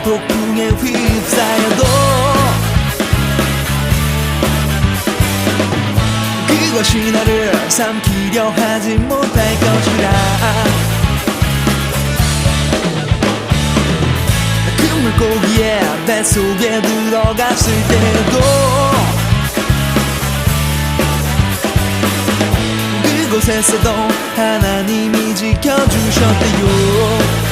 난 폭풍에 휩싸여도 그것이 나를 삼키려 하지 못할 것이라. 그 물고기의 뱃속에 들어갔을 때도 그곳에서도 하나님이 지켜주셨대요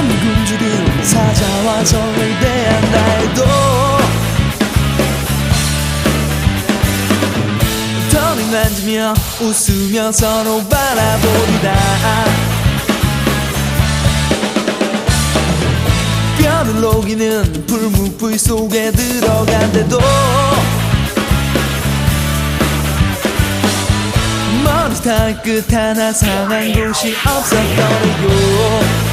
삶의 굶주린 사자와 성을 대한 날도 털을 만지며 웃으며 서로 바라보리다. 뼈를 녹이는 불무불 속에 들어간데도 머리털 끝 하나 상한 곳이 없었더래요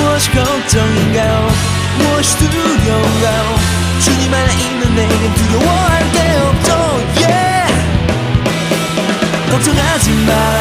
무엇이 걱정인가요? 무엇이 두려운가요? 주님 안에 있는 내겐 두려워할 게 없죠. Yeah! 걱정하지 말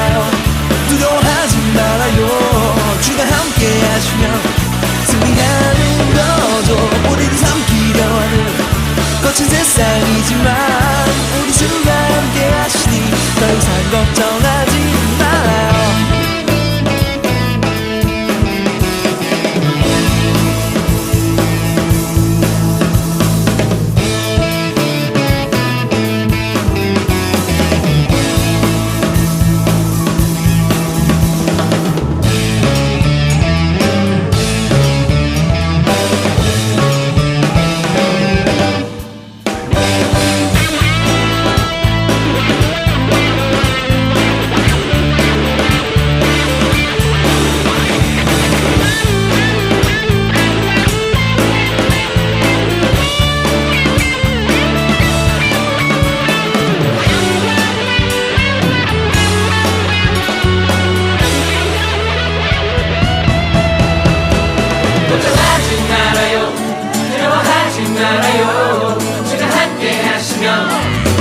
말아요. 주가 함께 하시면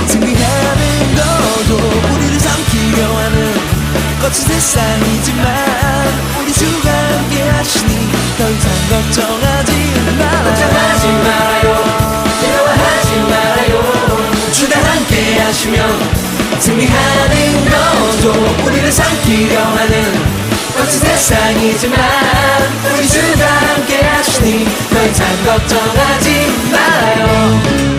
승리하는 거죠 우리를 삼키려 하는 거친 세상이지만 우리 주가 함께 하시니 더 이상 걱정하지 걱정하지 말아요. 말아요 두려워하지 말아요. 주가 함께 하시면 승리하는 거죠 우리를 삼키려 하는 거친 세상이지만 우리 주가 함께 하시니 더 이상 걱정하지 말아요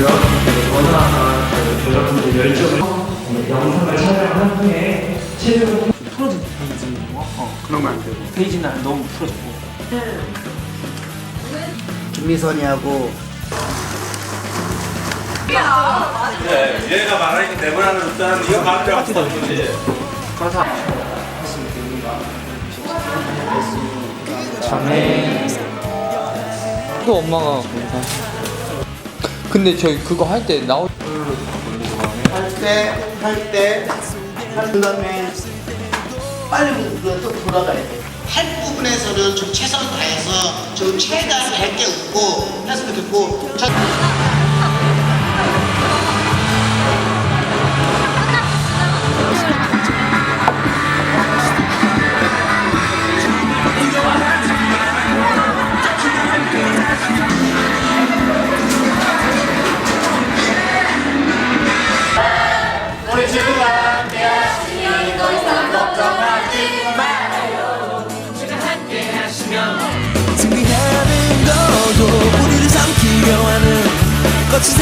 고요. 워낙 여러분들 열정을 영상을 촬영한 후에 최종 풀어진 페이지 어, 그러면 안 되고 페이지는 너무 풀어졌고 김미선이하고 얘가 말하니까 내보라는 줬다는 이거 말을 하고 거지. 또 엄마가 근데 저희 그거 할 때 나올 할 때, 할 때, 그 다음에 빨리 우리가 또 돌아가야 돼. 할 부분에서는 좀 최선을 다해서 좀 최대한 밝게 웃고 했으면 좋겠고 저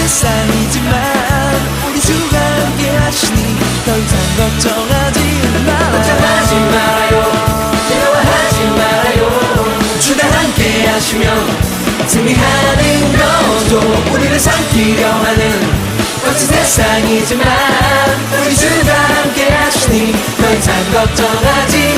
세상이지만 우리 주가 함께 하시니 더 이상 걱정하지 말아요 걱정하지 말아요. 두려워하지 말아요. 주가 함께 하시면 승리하는 것도 우리를 삼키려 하는 거친 세상이지만 우리 주가 함께 하시니 더 이상 걱정하지